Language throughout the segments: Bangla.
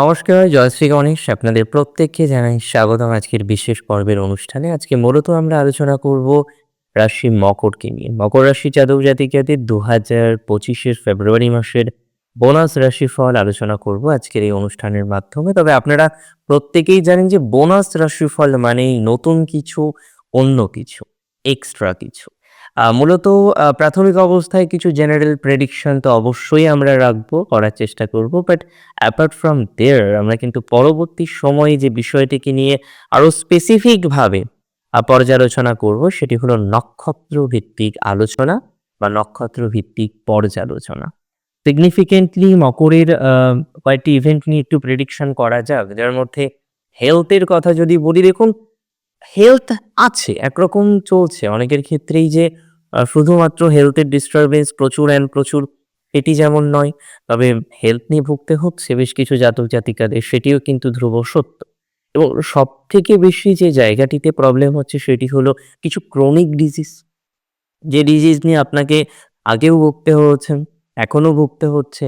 নমস্কার, জয়শ্রী গণেশ আপনাদের প্রত্যেককে জানাই স্বাগতম আজকের বিশেষ পর্বের অনুষ্ঠানে। আজকে মূলত আমরা আলোচনা করব রাশি মকরকে নিয়ে। মকর রাশি জাতক জাতিকাদের দু হাজার পঁচিশের ফেব্রুয়ারি মাসের বোনাস রাশিফল আলোচনা করব আজকের এই অনুষ্ঠানের মাধ্যমে। তবে আপনারা প্রত্যেকেই জানেন যে বোনাস রাশিফল মানেই নতুন কিছু, অন্য কিছু এক্সট্রা কিছু। মূলত প্রাথমিক অবস্থায় কিছু জেনারেল প্রেডিকশন তো অবশ্যই আমরা রাখব, করার চেষ্টা করব বাট অ্যাপার্ট ফ্রম দেয়ার আমরা কিন্তু পরবর্তী সময়ে যে বিষয়টিকে নিয়ে আরও স্পেসিফিকভাবে পর্যালোচনা করব, সেটি হলো নক্ষত্র ভিত্তিক আলোচনা বা নক্ষত্র ভিত্তিক পর্যালোচনা। সিগনিফিকেন্টলি মকরের কয়েকটি ইভেন্ট নিয়ে একটু প্রেডিকশন করা যাক, যার মধ্যে হেলথের কথা যদি বলি, দেখুন হেলথ আছে, একরকম চলছে। অনেকের ক্ষেত্রেই যে শুধুমাত্র হেলথের ডিস্টারবেন্স প্রচুর অ্যান্ড প্রচুর এটি যেমন নয়, তবে হেলথ নিয়ে ভুগতে হচ্ছে বেশ কিছু জাতক জাতিকাদের, সেটিও কিন্তু ধ্রুব সত্য। এবং সব থেকে বেশি যে জায়গাটিতে প্রবলেম হচ্ছে সেটি হলো কিছু ক্রনিক ডিজিজ যে ডিজিজ নিয়ে আপনাকে আগেও ভুগতে হয়েছেন এখনও ভুগতে হচ্ছে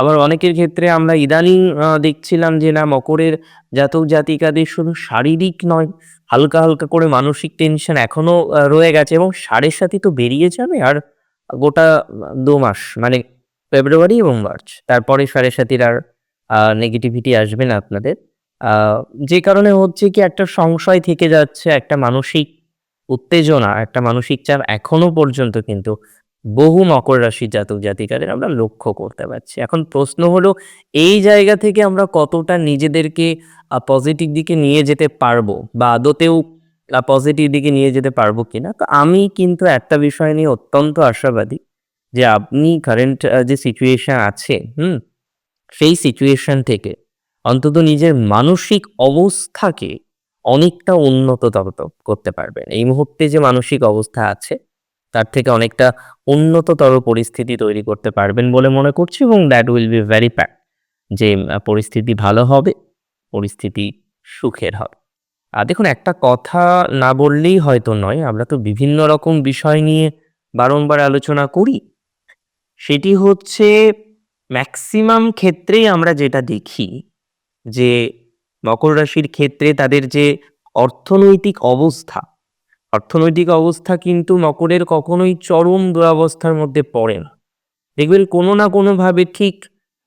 আবার অনেকের ক্ষেত্রে আমরা ইদানিং দেখছিলাম যে না, মকরের জাতক জাতিকাদের শুধু শারীরিক নয়, হালকা হালকা করে মানসিক টেনশন এখনও রয়ে গেছে এবং সাড়ে সাথে তো বেরিয়ে যাবে আর গোটা দু মাস মানে ফেব্রুয়ারি এবং মার্চ। তারপরে সাড়ে সাতির আর নেগেটিভিটি আসবে না আপনাদের। যে কারণে হচ্ছে কি একটা সংশয় থেকে যাচ্ছে, একটা মানসিক উত্তেজনা, একটা মানসিক চাপ এখনও পর্যন্ত কিন্তু বহু মকর রাশির জাতক জাতিকাদের আমরা লক্ষ্য করতে পারছি। এখন প্রশ্ন হলো, এই জায়গা থেকে আমরা কতটা নিজেদেরকে পজিটিভ দিকে নিয়ে যেতে পারব? বা আদতেও পজিটিভ দিকে নিয়ে যেতে পারব কিনা? তো আমি কিন্তু একটা বিষয় নিয়ে অত্যন্ত আশাবাদী যে আপনি কারেন্ট যে সিচুয়েশন আছে, হুম? সেই সিচুয়েশন থেকে অন্তত নিজের মানসিক অবস্থাকে অনেকটা উন্নততর করতে পারবেন। এই মুহূর্তে যে মানসিক অবস্থা আছে তার থেকে অনেকটা উন্নততর পরিস্থিতি তৈরি করতে পারবেন বলে মনে করছি এবং that will be very pack যে পরিস্থিতি ভালো হবে, পরিস্থিতি সুখের হবে। আর দেখুন, একটা কথা না বললেই হয়তো নয়, আমরা তো বিভিন্ন রকম বিষয় নিয়ে বারংবার আলোচনা করি। সেটি হচ্ছে ম্যাক্সিমাম ক্ষেত্রেই আমরা যেটা দেখি, যে, মকর রাশির ক্ষেত্রে তাদের যে অর্থনৈতিক অবস্থা অর্থনৈতিক অবস্থা কিন্তু মকরের কখনোই চরম দুরবস্থার মধ্যে পড়ে না। দেখবেন কোনো না কোনোভাবে ঠিক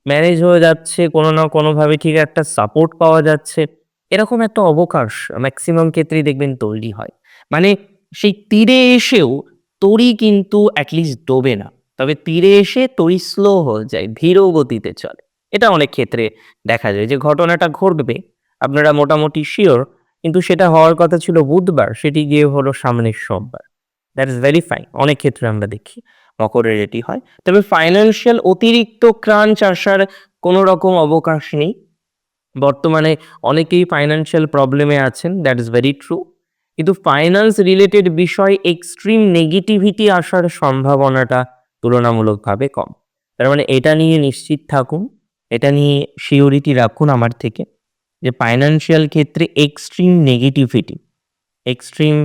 ম্যানেজ হয়ে যাচ্ছে, কোনো না কোনোভাবে ঠিক একটা সাপোর্ট পাওয়া যাচ্ছে। এরকম একটা অবকাশ ম্যাক্সিমাম ক্ষেত্রেই দেখবেন তৈরি হয়। মানে সেই তীরে এসেও তরি কিন্তু অ্যাটলিস্ট ডোবে না। তবে তীরে এসে তরি স্লো হয়ে যায়, ধীর গতিতে চলে। এটা অনেক ক্ষেত্রে দেখা যায় যে ঘটনাটা ঘটবে। আপনারা মোটামুটি শিওর কিন্তু সেটা হওয়ার কথা ছিল বুধবার, সেটি গিয়ে হলো সামনের সোমবার। দ্যাট ইজ ভেরি ফাইন অনেক ক্ষেত্রে আমরা দেখি, মকরের এটি হয়। তবে ফাইন্যান্সিয়াল অতিরিক্ত ক্রাঞ্চ আসার কোনো রকম অবকাশ নেই। বর্তমানে অনেকেই ফাইন্যান্সিয়াল প্রবলেমে আছেন দ্যাট ইজ ভেরি ট্রু কিন্তু ফাইন্যান্স রিলেটেড বিষয় এক্সট্রিম নেগেটিভিটি আসার সম্ভাবনাটা তুলনামূলকভাবে কম। তার মানে এটা নিয়ে নিশ্চিত থাকুন, এটা নিয়ে সিওরিটি রাখুন আমার থেকে। যে ফাইন্যান্সিয়াল ক্ষেত্রে এক্সট্রিম নেগেটিভিটি এক্সট্রিম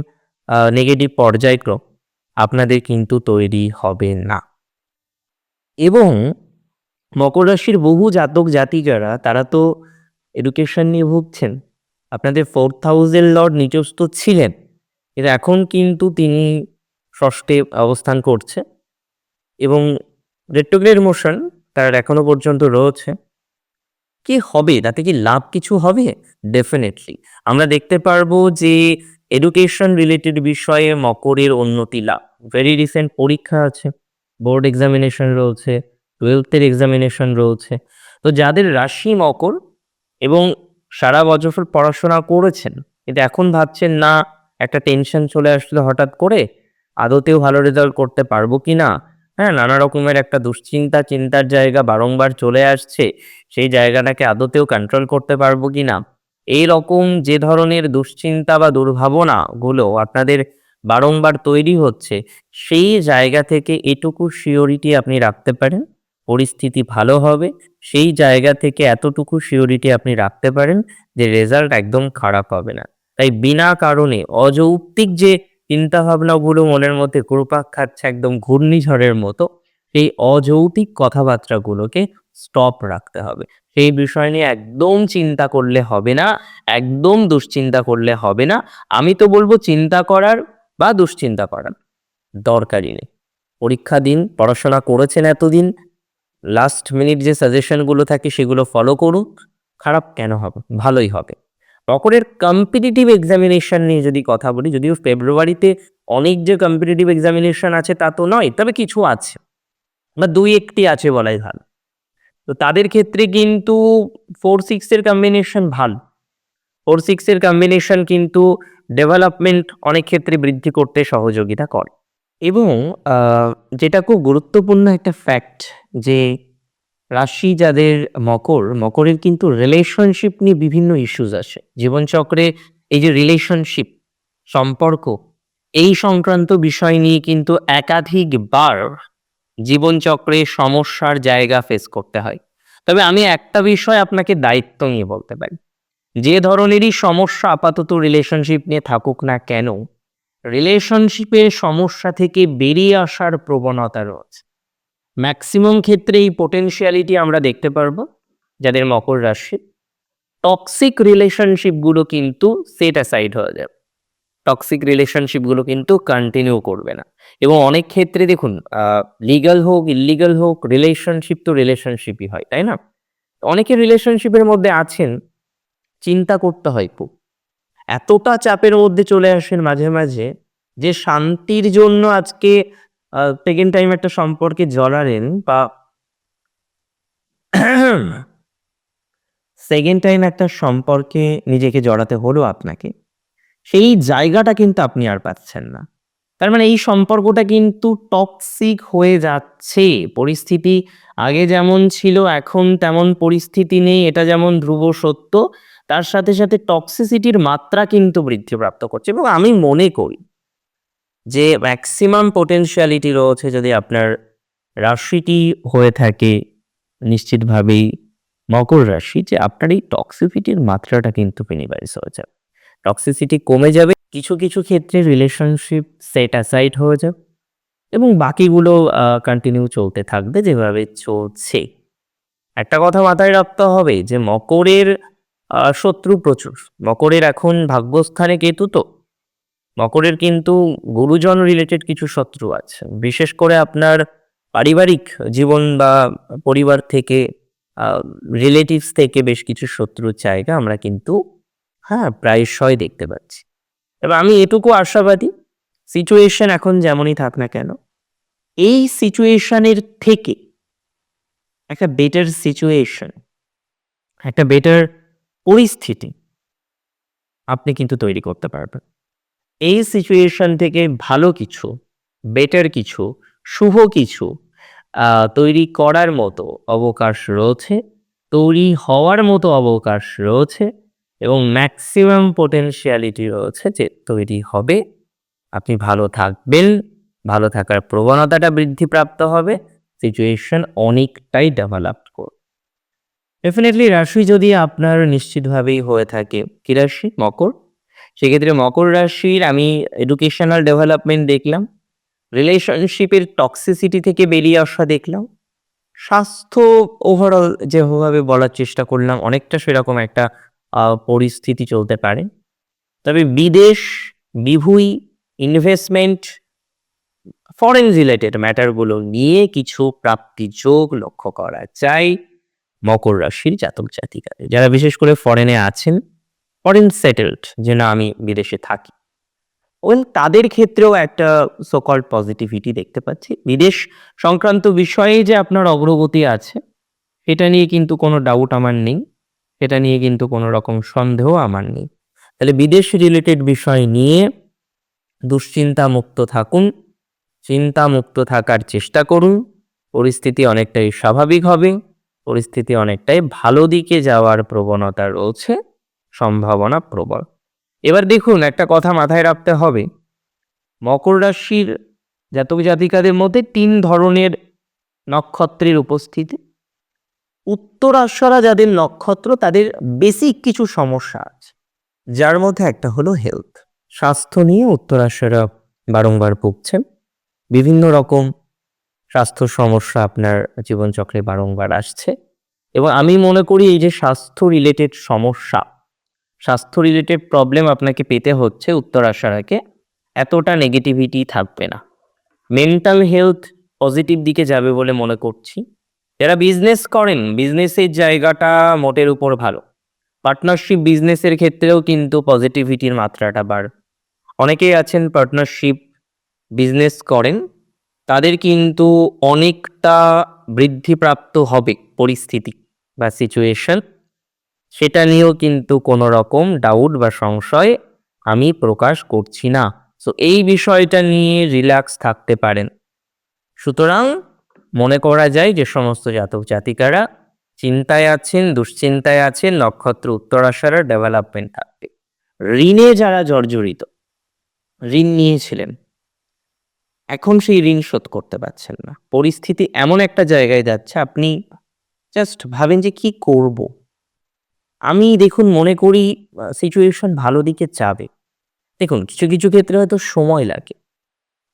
নেগেটিভ পর্যায়ক্রম আপনাদের কিন্তু তৈরি হবে না। এবং মকর রাশির বহু জাতক জাতিকারা, তারা তো এডুকেশন নিয়ে ভুগছেন। আপনাদের ফোর্থ হাউসের লর্ড নিচস্থ ছিলেন, কিন্তু এখন কিন্তু তিনি ষষ্ঠে অবস্থান করছে। এবং রেট্রোগ্রেড মোশন তার এখনও পর্যন্ত রয়েছে। কি হবে? তাতে কি লাভ কিছু হবে? ডেফিনেটলি আমরা দেখতে পারব যে এডুকেশন রিলেটেড বিষয়ে মকরের উন্নতি লাভ। ভেরি রিসেন্ট পরীক্ষা আছে বোর্ড এক্সামিনেশন রয়েছে টুয়েলথের এক্সামিনেশন রয়েছে। তো যাদের রাশি মকর এবং সারা বছর পড়াশোনা করেছেন, কিন্তু এখন ভাবছেন, না, একটা টেনশন চলে আসলো হঠাৎ করে, আদতেও ভালো রেজাল্ট করতে পারব কি না হ্যাঁ নানা রকমের একটা দুশ্চিন্তা, চিন্তার জায়গা বারংবার চলে আসছে। সেই জায়গাটাকে আদতেও কন্ট্রোল করতে পারব কি না? এই রকম যে ধরনের দুশ্চিন্তা বা দুর্ভাবনাগুলো আপনাদের বারংবার তৈরি হচ্ছে, সেই জায়গা থেকে এটুকু শিওরিটি আপনি রাখতে পারেন। পরিস্থিতি ভালো হবে, সেই জায়গা থেকে এতটুকু শিওরিটি আপনি রাখতে পারেন যে রেজাল্ট একদম খারাপ হবে না। তাই বিনা কারণে অযৌক্তিক যে চিন্তা ভাবনাগুলো মনের মধ্যে ঘুরপাক খাচ্ছে একদম ঘূর্ণিঝড়ের মতো, সেই অযৌক্তিক কথাবার্তাগুলোকে স্টপ রাখতে হবে। সেই বিষয় নিয়ে একদম চিন্তা করলে হবে না, একদম দুশ্চিন্তা করলে হবে না। আমি তো বলব চিন্তা করার বা দুশ্চিন্তা করার দরকারই নেই। পরীক্ষা দিন, পড়াশোনা করেছেন এতদিন লাস্ট মিনিট যে সাজেশনগুলো থাকে সেগুলো ফলো করুন, খারাপ কেন হবে? ভালোই হবে। মকরের কম্পিটিটিভ এক্সামিনেশন নিয়ে যদি কথা বলি, যদিও ফেব্রুয়ারিতে অনেক যে কম্পিটিটিভ এক্সামিনেশন আছে তা তো নয়, তবে কিছু আছে। বা দুই একটি আছে বলাই ভালো। তো তাদের ক্ষেত্রে কিন্তু ফোর সিক্সের কম্বিনেশন ভালো। ফোর সিক্সের কম্বিনেশন কিন্তু ডেভেলপমেন্ট অনেক ক্ষেত্রে বৃদ্ধি করতে সহযোগিতা করে। এবং যেটা খুব গুরুত্বপূর্ণ একটা ফ্যাক্ট যে রাশি যাদের মকর, মকরের কিন্তু রিলেশনশিপ নিয়ে বিভিন্ন ইস্যুস আসে। জীবনচক্রে এই যে রিলেশনশিপ সম্পর্ক, এই সংক্রান্ত বিষয় নিয়ে কিন্তু একাধিকবার জীবনচক্রে সমস্যার জায়গা ফেস করতে হয়। তবে আমি একটা বিষয় আপনাকে দায়িত্ব নিয়ে বলতে পারি। যে ধরনেরই সমস্যা আপাতত রিলেশনশিপ নিয়ে থাকুক না কেন রিলেশনশিপের সমস্যা থেকে বেরিয়ে আসার প্রবণতা রয়েছে। ম্যাক্সিমাম ক্ষেত্রে এই পোটেনশিয়ালিটি আমরা দেখতে পারব যাদের মকর রাশি। টক্সিক রিলেশনশিপগুলো কিন্তু সেট অ্যাসাইড হয়ে যাবে। টক্সিক রিলেশনশিপগুলো কিন্তু কন্টিনিউ করবে না। এবং অনেক ক্ষেত্রে দেখুন লিগাল হোক ইলিগাল হোক রিলেশনশিপ তো রিলেশনশিপই হয়, তাই না? অনেকে রিলেশনশিপের মধ্যে আছেন, চিন্তা করতে হয় খুব। এতটা চাপের মধ্যে চলে আসেন মাঝে মাঝে যে শান্তির জন্য আজকে সেকেন্ড টাইম একটা সম্পর্কে জড়ালেন বা সেকেন্ড টাইম একটা সম্পর্কে নিজেকে জড়াতে হলো আপনাকে, সেই জায়গাটা কিন্তু আপনি আর পাচ্ছেন না। তার মানে এই সম্পর্কটা কিন্তু টক্সিক হয়ে যাচ্ছে। পরিস্থিতি আগে যেমন ছিল, এখন তেমন পরিস্থিতি নেই, এটা যেমন ধ্রুব সত্য, তার সাথে সাথে টক্সিসিটির মাত্রা কিন্তু বৃদ্ধিপ্রাপ্ত করছে। এবং আমি মনে করি যে ম্যাক্সিমাম পোটেনশিয়ালিটি রয়েছে যদি আপনার রাশিটি হয়ে থাকে, নিশ্চিতভাবেই মকর রাশি, যে আপনার এই টক্সিসিটির মাত্রাটা কিন্তু মিনিমাইজ হয়ে যাবে। টক্সিসিটি কমে যাবে, কিছু কিছু ক্ষেত্রে রিলেশনশিপ সেট অ্যাসাইড হয়ে যাবে এবং বাকিগুলো কন্টিনিউ চলতে থাকবে, যেভাবে চলছে। একটা কথা মাথায় রাখতে হবে যে মকরের শত্রু প্রচুর। মকরের এখন ভাগ্যস্থানে কেতু তো। মকরের কিন্তু গুরুজন রিলেটেড কিছু শত্রু আছে। বিশেষ করে আপনার পারিবারিক জীবন বা পরিবার থেকে রিলেটিভস থেকে বেশ কিছু শত্রুর জায়গা আমরা কিন্তু হ্যাঁ প্রায়শই দেখতে পাচ্ছি। এবার আমি এটুকু আশাবাদী সিচুয়েশন এখন যেমনই থাক না কেন, এই সিচুয়েশনের থেকে একটা বেটার সিচুয়েশন একটা বেটার পরিস্থিতি আপনি কিন্তু তৈরি করতে পারবেন। এই সিচুয়েশন থেকে ভালো কিছু বেটার কিছু, শুভ কিছু তৈরি করার মতো অবকাশ রয়েছে, তৈরি হওয়ার মতো অবকাশ রয়েছে এবং ম্যাক্সিমাম পোটেনশিয়ালিটি রয়েছে যে তৈরি হবে। আপনি ভালো থাকবেন, ভালো থাকার প্রবণতাটা বৃদ্ধিপ্রাপ্ত হবে সিচুয়েশন অনেকটাই ডেভেলপ করবে। ডেফিনেটলি রাশি যদি আপনার নিশ্চিতভাবেই হয়ে থাকে, কি রাশি? মকর। সেক্ষেত্রে মকর রাশির আমি এডুকেশনাল ডেভেলপমেন্ট দেখলাম রিলেশনশিপের টক্সিসিটি থেকে বেরিয়ে আসা দেখলাম, স্বাস্থ্য ওভারঅল যেভাবে বলার চেষ্টা করলাম, অনেকটা সেরকম একটা পরিস্থিতি চলতে পারে। তবে বিদেশ, বিভুই ইনভেস্টমেন্ট ফরেন রিলেটেড ম্যাটারগুলো নিয়ে কিছু প্রাপ্তি যোগ লক্ষ্য করা যায় মকর রাশির জাতক জাতিকাদের যারা বিশেষ করে ফরেনে আছেন ফরেন সেটেলড যে না, আমি বিদেশে থাকি। ওয়েল তাদের ক্ষেত্রেও একটা সোকল পজিটিভিটি দেখতে পাচ্ছি। বিদেশ সংক্রান্ত বিষয়ে যে আপনার অগ্রগতি আছে, এটা নিয়ে কিন্তু কোনো ডাউট আমার নেই। এটা নিয়ে কিন্তু কোনো রকম সন্দেহ আমার নেই। তাহলে বিদেশ রিলেটেড বিষয় নিয়ে দুশ্চিন্তা মুক্ত থাকুন, চিন্তা মুক্ত থাকার চেষ্টা করুন। পরিস্থিতি অনেকটাই স্বাভাবিক হবে, পরিস্থিতি অনেকটাই ভালো দিকে যাওয়ার প্রবণতা রয়েছে। সম্ভাবনা প্রবল। এবার দেখুন, একটা কথা মাথায় রাখতে হবে। মকর রাশির জাতক জাতিকাদের মধ্যে তিন ধরনের নক্ষত্রের উপস্থিতি। উত্তরাশরা যাদের নক্ষত্র, তাদের বেসিক কিছু সমস্যা আছে। যার মধ্যে একটা হলো হেলথ স্বাস্থ্য নিয়ে উত্তরাশরা বারংবার ভুগছেন বিভিন্ন রকম স্বাস্থ্য সমস্যা আপনার জীবনচক্রে বারংবার আসছে। এবং আমি মনে করি এই যে স্বাস্থ্য রিলেটেড সমস্যা স্বাস্থ্য রিলেটেড প্রবলেম আপনাকে পেতে হচ্ছে উত্তর আসার আগে, এতটা নেগেটিভিটি থাকবে না। মেন্টাল হেলথ পজিটিভ দিকে যাবে বলে মনে করছি। যারা বিজনেস করেন বিজনেসের জায়গাটা মোটের উপর ভালো। পার্টনারশিপ বিজনেসের ক্ষেত্রেও কিন্তু পজিটিভিটির মাত্রাটা বাড় অনেকেই আছেন পার্টনারশিপ বিজনেস করেন, তাদের কিন্তু অনেকটা বৃদ্ধিপ্রাপ্ত হবে পরিস্থিতি বা সিচুয়েশন সেটা নিয়েও কিন্তু কোনো রকম ডাউট বা সংশয় আমি প্রকাশ করছি না। সো এই বিষয়টা নিয়ে রিল্যাক্স থাকতে পারেন। সুতরাং মনে করা যায় যে সমস্ত জাতক জাতিকারা চিন্তায় আছেন, দুশ্চিন্তায় আছেন, নক্ষত্র উত্তরাশারা ডেভেলপমেন্ট থাকবে। ঋণে যারা জর্জরিত, ঋণ নিয়েছিলেন, এখন সেই ঋণ শোধ করতে পারছেন না। পরিস্থিতি এমন একটা জায়গায় যাচ্ছে, আপনি জাস্ট ভাবেন যে কি করব? আমি দেখুন মনে করি সিচুয়েশন ভালো দিকে যাবে। দেখুন, কিছু কিছু ক্ষেত্রে হয়তো সময় লাগে।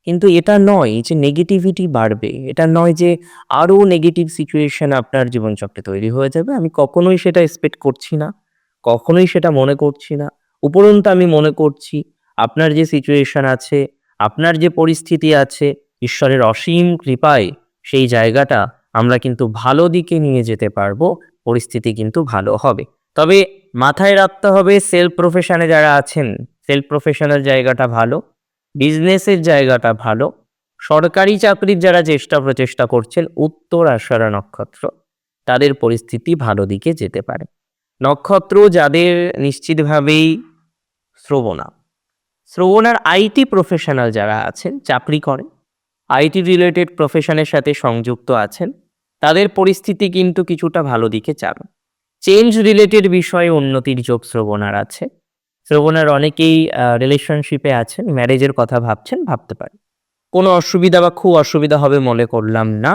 কিন্তু এটা নয় যে নেগেটিভিটি বাড়বে। এটা নয় যে আরও নেগেটিভ সিচুয়েশন আপনার জীবনচক্রে তৈরি হয়ে যাবে। আমি কখনোই সেটা এক্সপেক্ট করছি না, কখনোই সেটা মনে করছি না। উপরন্তু আমি মনে করছি, আপনার যে সিচুয়েশন আছে, আপনার যে পরিস্থিতি আছে, ঈশ্বরের অসীম কৃপায় সেই জায়গাটা আমরা কিন্তু ভালো দিকে নিয়ে যেতে পারব, পরিস্থিতি কিন্তু ভালো হবে। তবে মাথায় রাখতে হবে সেলফ প্রফেশনে যারা আছেন, সেলফ প্রফেশনের জায়গাটা ভালো, বিজনেসের জায়গাটা ভালো, সরকারি চাকরির যারা চেষ্টা প্রচেষ্টা করছেন, উত্তর আষাঢ়া নক্ষত্র, তাদের পরিস্থিতি ভালো দিকে যেতে পারে। নক্ষত্র যাদের নিশ্চিতভাবেই শ্রবণা। শ্রবণার আইটি প্রফেশনাল যারা আছেন, চাকরি করেন, আইটি রিলেটেড প্রফেশনের সাথে সংযুক্ত আছেন, তাদের পরিস্থিতি কিন্তু কিছুটা ভালো দিকে যাবে চেঞ্জ রিলেটেড বিষয়ে উন্নতির যোগ শ্রবণার আছে। শ্রবণার অনেকেই রিলেশনশিপে আছেন ম্যারেজের কথা ভাবছেন, ভাবতে পারেন। কোনো অসুবিধা বা খুব অসুবিধা হবে মনে করলাম না।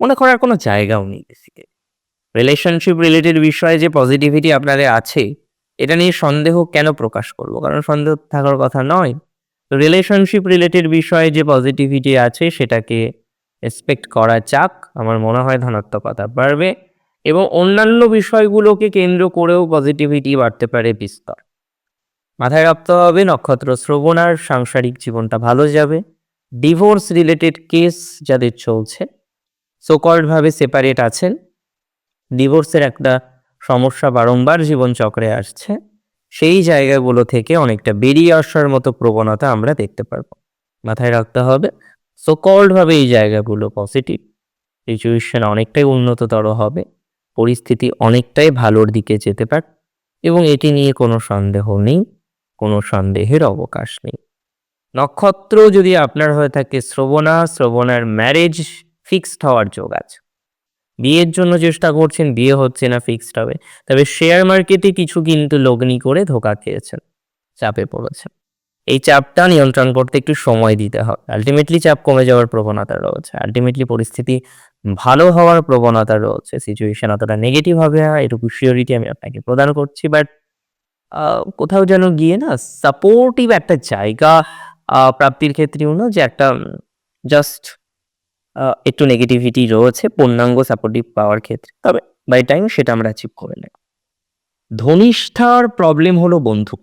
মনে করার কোনো জায়গাও নেই বেসিক্যালি রিলেশনশিপ রিলেটেড বিষয়ে যে পজিটিভিটি আপনাদের আছে, এটা নিয়ে সন্দেহ কেন প্রকাশ করব? কারণ সন্দেহ থাকার কথা নয়। রিলেশনশিপ রিলেটেড বিষয়ে যে পজিটিভিটি আছে, সেটাকে এক্সপেক্ট করা যাক। আমার মনে হয় ধনাত্মকতা বাড়বে। এবং অন্যান্য বিষয়গুলোকে কেন্দ্র করেও পজিটিভিটি বাড়তে পারে বিস্তর। মাথায় রাখতে হবে, নক্ষত্র শ্রবণার সাংসারিক জীবনটা ভালো যাবে। ডিভোর্স রিলেটেড কেস যাদের চলছে সোকল্ডভাবে সেপারেট আছেন। ডিভোর্সের একটা সমস্যা বারংবার জীবনচক্রে আসছে। সেই জায়গাগুলো থেকে অনেকটা বেরিয়ে আসার মতো প্রবণতা আমরা দেখতে পারব। মাথায় রাখতে হবে সোকল্ডভাবে এই জায়গাগুলো পজিটিভ সিচুয়েশন অনেকটাই উন্নততর হবে। পরিস্থিতি অনেকটাই ভালোর দিকে যেতে পারে এবং এটি নিয়ে কোনো সন্দেহ নেই, কোনো সন্দেহের অবকাশ নেই। নক্ষত্র যদি আপনার হয়ে থাকে শ্রবণা, শ্রবণার ম্যারেজ ফিক্সড হওয়ার যোগ আছে। বিয়ের জন্য চেষ্টা করছেন, বিয়ে হচ্ছে না ফিক্সড হবে। তবে শেয়ার মার্কেটে কিছু কিন্তু লগ্নি করে ধোকা খেয়েছেন, চাপে পড়েছেন। এই চাপটা নিয়ন্ত্রণ করতে একটু সময় দিতে হবে। আলটিমেটলি চাপ কমে যাওয়ার প্রবণতা রয়েছে। আলটিমেটলি পরিস্থিতি ভালো হওয়ার প্রবণতা রয়েছে সিচুয়েশন অতটা নেগেটিভ হবে না, এটুকু শিওরিটি আমি আপনাকে প্রদান করছি বাট কোথাও যেন গিয়ে না সাপোর্টিভ একটা জায়গা প্রাপ্তির ক্ষেত্রেও না যে একটা জাস্ট একটু নেগেটিভিটি রয়েছে পূর্ণাঙ্গ সাপোর্টিভ পাওয়ার ক্ষেত্রে, তবে বাই টাইম সেটা আমরা অ্যাচিভ করে নেব। ধনিষ্ঠার প্রবলেম হলো বন্ধু।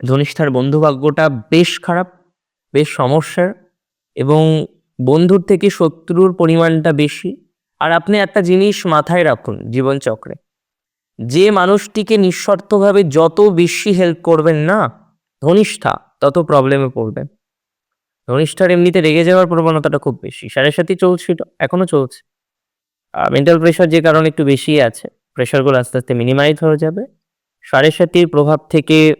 ধনিষ্ঠার বন্ধুভাগ্যটা বেশ খারাপ, বেশ সমস্যার, এবং বন্ধুর থেকে শত্রুর পরিমাণটা বেশি। আর আপনি একটা জিনিস মাথায় রাখুন জীবনচক্রে। যে মানুষটিকে নিঃশর্তভাবে যত বেশি হেল্প করবেন না, ধনিষ্ঠা তত প্রবলেমে পড়বেন ধনিষ্ঠার এমনিতে রেগে যাওয়ার প্রবণতাটা খুব বেশি। সাড়ে সাথে চলছিল, এখনও চলছে। মেন্টাল প্রেশার যে কারণে একটু বেশি আছে। প্রেশারগুলো আস্তে আস্তে মিনিমাইজ হয়ে যাবে। সাড়ে সাতির প্রভাব থেকে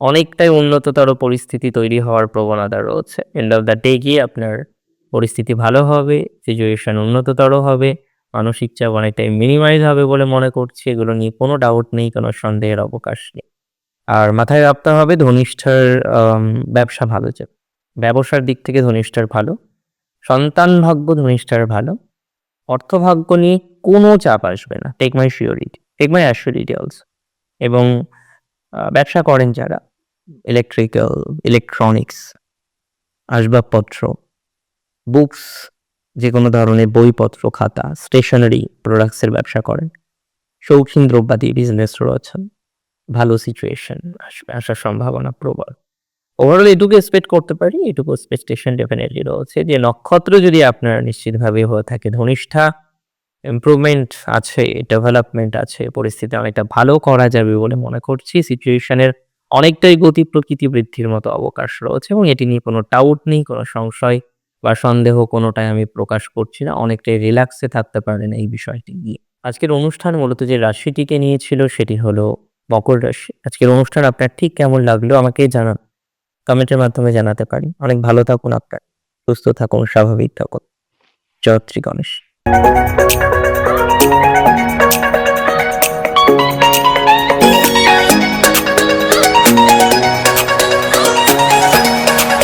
অনেকটাই উন্নততর পরিস্থিতি তৈরি হওয়ার প্রবণতা রয়েছে। এন্ড অফ দ্য ডে গিয়ে আপনার পরিস্থিতি ভালো হবে সিচুয়েশন উন্নততর হবে, মানসিক চাপ অনেকটাই মিনিমাইজ হবে বলে মনে করছি, এগুলো নিয়ে কোনো ডাউট নেই, কোনো সন্দেহের অবকাশ নেই। আর মাথায় রাখতে হবে ধনিষ্ঠার ব্যবসা ভালো যাবে ব্যবসার দিক থেকে ধনিষ্ঠার ভালো, সন্তান ভাগ্য ধনিষ্ঠার ভালো অর্থভাগ্য নিয়ে কোনো চাপ আসবে না take my surety take my assurity also এবং ব্যবসা করেন যারা ইলেকট্রিক্যাল ইলেকট্রনিক্স আসবাবপত্র। বুকস যে কোনো ধরনের বইপত্র, খাতা স্টেশনারি প্রোডাক্টসের ব্যবসা করেন। শৌখিন দ্রব্যাদি বিজনেস রয়েছেন। ভালো সিচুয়েশন আসবে আসার সম্ভাবনা প্রবল। ওভারঅল এটুকু এক্সপেক্ট করতে পারি, এটুকু এক্সপেকটেশন ডেফিনেটলি রয়েছে যে নক্ষত্র যদি আপনার নিশ্চিতভাবে হয়ে থাকে, ধনিষ্ঠা ইমপ্রুভমেন্ট আছে ডেভেলপমেন্ট আছে, পরিস্থিতি অনেকটা ভালো করা যাবে বলে মনে করছি। সিচুয়েশনের অনেকটাই গতি প্রকৃতি বৃদ্ধির মতো অবকাশ রয়েছে এবং এটি নিয়ে কোনো ডাউট নেই, কোনো সংশয় বা সন্দেহ কোনোটাই আমি প্রকাশ করছি না, অনেকটাই রিল্যাক্সে থাকতে পারেন এই বিষয়টি নিয়ে। আজকের অনুষ্ঠান মূলত যে রাশিটিকে নিয়েছিল সেটি হলো মকর রাশি। আজকের অনুষ্ঠান আপনার ঠিক কেমন লাগল আমাকে জানান। কমেন্টের মাধ্যমে জানাতে পারি। অনেক ভালো থাকুন আপনার। সুস্থ থাকুন, স্বাভাবিক থাকুন। জয়ত্রী গণেশ।